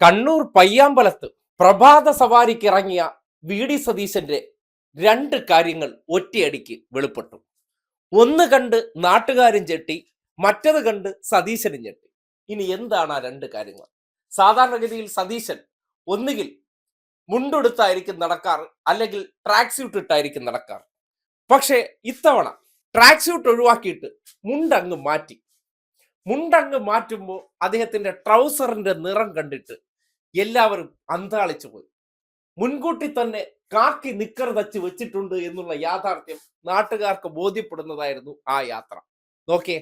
കണ്ണൂർ പയ്യാമ്പലത്ത് പ്രഭാത സവാരിക്ക് ഇറങ്ങിയ V D സതീശന്റെ രണ്ട് കാര്യങ്ങൾ ഒറ്റയടിക്ക് വെളിപ്പെട്ടു. ഒന്ന് കണ്ട് നാട്ടുകാരും ചെട്ടി മറ്റത് കണ്ട് സതീശനും ചെട്ടി ഇനി എന്താണ് ആ രണ്ട് കാര്യങ്ങൾ? സാധാരണഗതിയിൽ സതീശൻ ഒന്നുകിൽ മുണ്ടെടുത്തായിരിക്കും നടക്കാറ് അല്ലെങ്കിൽ ട്രാക്ക് സ്യൂട്ട് ഇട്ടായിരിക്കും നടക്കാറ്. പക്ഷേ ഇത്തവണ ട്രാക്ക് സ്യൂട്ട് ഒഴിവാക്കിയിട്ട് മുണ്ടങ്ങ് മാറ്റി. മുണ്ടങ്ങ് മാറ്റുമ്പോൾ അദ്ദേഹത്തിന്റെ ട്രൗസറിന്റെ നിറം കണ്ടിട്ട് എല്ലാവരും അന്താളിച്ചു പോയി. മുൻകൂട്ടി തന്നെ കാക്കി നിക്കർ വെച്ചിട്ടുണ്ട് എന്നുള്ള യാഥാർത്ഥ്യം നാട്ടുകാർക്ക് ബോധ്യപ്പെടുന്നതായിരുന്നു ആ യാത്ര. നോക്കിയേ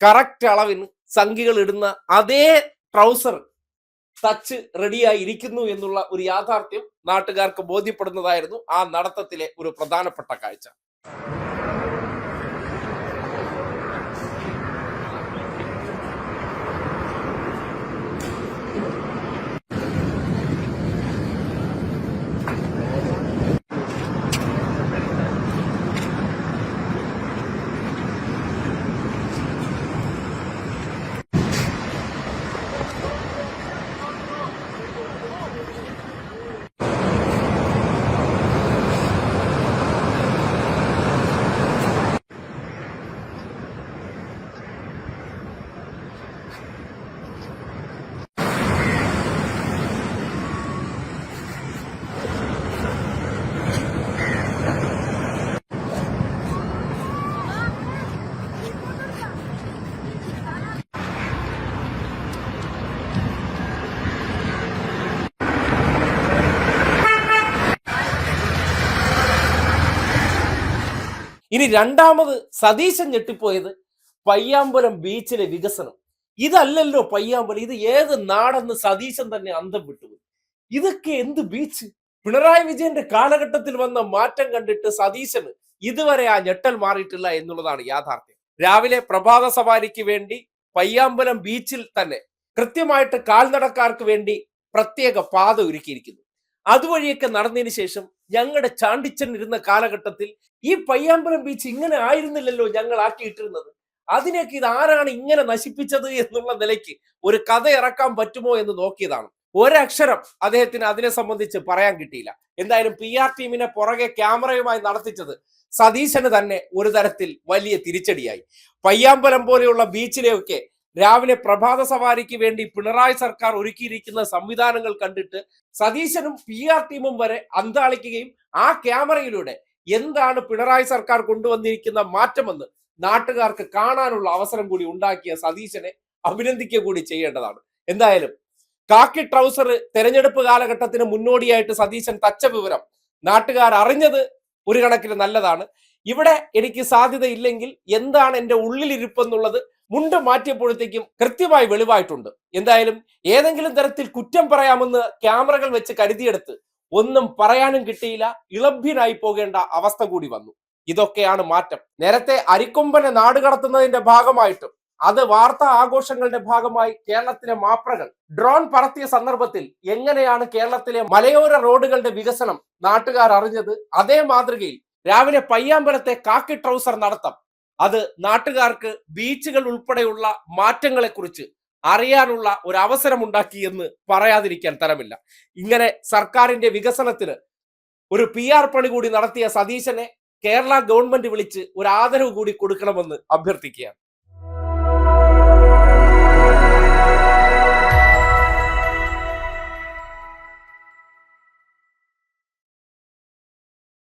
കറക്റ്റ് അളവിന് സംഖികൾ ഇടുന്ന അതേ ട്രൗസർ തച്ച് റെഡിയായി ഇരിക്കുന്നു എന്നുള്ള ഒരു യാഥാർത്ഥ്യം നാട്ടുകാർക്ക് ബോധ്യപ്പെടുന്നതായിരുന്നു ആ നടത്തത്തിലെ ഒരു പ്രധാനപ്പെട്ട കാഴ്ച. ഇനി രണ്ടാമത് സതീശൻ ഞെട്ടിപ്പോയത് പയ്യാമ്പലം ബീച്ചിലെ വികസനം. ഇതല്ലല്ലോ പയ്യാമ്പലം ഇത് ഏത് നാടെന്ന് സതീശൻ തന്നെ അന്തം വിട്ടുപോയി ഇതൊക്കെ എന്ത് ബീച്ച് പിണറായി വിജയന്റെ കാലഘട്ടത്തിൽ വന്ന മാറ്റം കണ്ടിട്ട് സതീശന് ഇതുവരെ ആ ഞെട്ടൽ മാറിയിട്ടില്ല എന്നുള്ളതാണ് യാഥാർത്ഥ്യം. രാവിലെ പ്രഭാത സവാരിക്ക് വേണ്ടി പയ്യാമ്പലം ബീച്ചിൽ തന്നെ കൃത്യമായിട്ട് കാൽനടക്കാർക്ക് വേണ്ടി പ്രത്യേക പാത ഒരുക്കിയിരിക്കുന്നു. അതുവഴിയൊക്കെ നടന്നതിന് ശേഷം ഞങ്ങളുടെ ചാണ്ടിച്ചൻ ഇരുന്ന കാലഘട്ടത്തിൽ ഈ പയ്യാമ്പലം ബീച്ച് ഇങ്ങനെ ആയിരുന്നില്ലല്ലോ ഞങ്ങൾ ആക്കിയിട്ടിരുന്നത്. അതിനൊക്കെ ഇത് ആരാണ് ഇങ്ങനെ നശിപ്പിച്ചത് എന്നുള്ള നിലയ്ക്ക് ഒരു കഥ ഇറക്കാൻ പറ്റുമോ എന്ന് നോക്കിയതാണ്. ഒരക്ഷരം അദ്ദേഹത്തിന് അതിനെ സംബന്ധിച്ച് പറയാൻ കിട്ടിയില്ല. എന്തായാലും പി ആർ ടീമിനെ പുറകെ ക്യാമറയുമായി നടത്തിച്ചത് സതീശന് തന്നെ ഒരു തരത്തിൽ വലിയ തിരിച്ചടിയായി. പയ്യാമ്പലം പോലെയുള്ള ബീച്ചിലെയൊക്കെ രാവിലെ പ്രഭാത സവാരിക്ക് വേണ്ടി പിണറായി സർക്കാർ ഒരുക്കിയിരിക്കുന്ന സംവിധാനങ്ങൾ കണ്ടിട്ട് സതീശനും പി ആർ ടീമും വരെ അന്താളിക്കുകയും ആ ക്യാമറയിലൂടെ എന്താണ് പിണറായി സർക്കാർ കൊണ്ടുവന്നിരിക്കുന്ന മാറ്റമെന്ന് നാട്ടുകാർക്ക് കാണാനുള്ള അവസരം കൂടി ഉണ്ടാക്കിയ സതീശനെ അഭിനന്ദിക്കുക കൂടി ചെയ്യേണ്ടതാണ്. എന്തായാലും കാക്കി ട്രൗസർ തെരഞ്ഞെടുപ്പ് കാലഘട്ടത്തിന് മുന്നോടിയായിട്ട് സതീശൻ തച്ച വിവരം നാട്ടുകാർ അറിഞ്ഞത് ഒരു കണക്കിന് നല്ലതാണ്. ഇവിടെ എനിക്ക് സാധ്യതയില്ലെങ്കിൽ എന്താണ് എന്റെ ഉള്ളിലിരിപ്പെന്നുള്ളത് മുണ്ട് മാറ്റിയപ്പോഴത്തേക്കും കൃത്യമായി വെളിവായിട്ടുണ്ട്. എന്തായാലും ഏതെങ്കിലും തരത്തിൽ കുറ്റം പറയാമെന്ന് ക്യാമറകൾ വെച്ച് കരുതിയെടുത്ത് ഒന്നും പറയാനും കിട്ടിയില്ല ഇളഭ്യനായി പോകേണ്ട അവസ്ഥ കൂടി വന്നു. ഇതൊക്കെയാണ് മാറ്റം. നേരത്തെ അരിക്കൊമ്പനെ നാട് കടത്തുന്നതിന്റെ ഭാഗമായിട്ടും അത് വാർത്താ ആഘോഷങ്ങളുടെ ഭാഗമായി കേരളത്തിലെ മാപ്രകൾ ഡ്രോൺ പറത്തിയ സന്ദർഭത്തിൽ എങ്ങനെയാണ് കേരളത്തിലെ മലയോര റോഡുകളുടെ വികസനം നാട്ടുകാർ അറിഞ്ഞത്? അതേ മാതൃകയിൽ രാവിലെ പയ്യാമ്പലത്തെ കാക്കി ട്രൗസർ നടത്തം. അത് നാട്ടുകാർക്ക് ബീച്ചുകൾ ഉൾപ്പെടെയുള്ള മാറ്റങ്ങളെക്കുറിച്ച് അറിയാനുള്ള ഒരു അവസരം ഉണ്ടാക്കി എന്ന് പറയാതിരിക്കാൻ തരമില്ല. ഇങ്ങനെ സർക്കാരിന്റെ വികസനത്തിന് ഒരു പി ആർ പണി കൂടി നടത്തിയ സതീശനെ കേരള ഗവൺമെന്റ് വിളിച്ച് ഒരു ആദരവ് കൂടി കൊടുക്കണമെന്ന് അഭ്യർത്ഥിക്കുകയാണ്.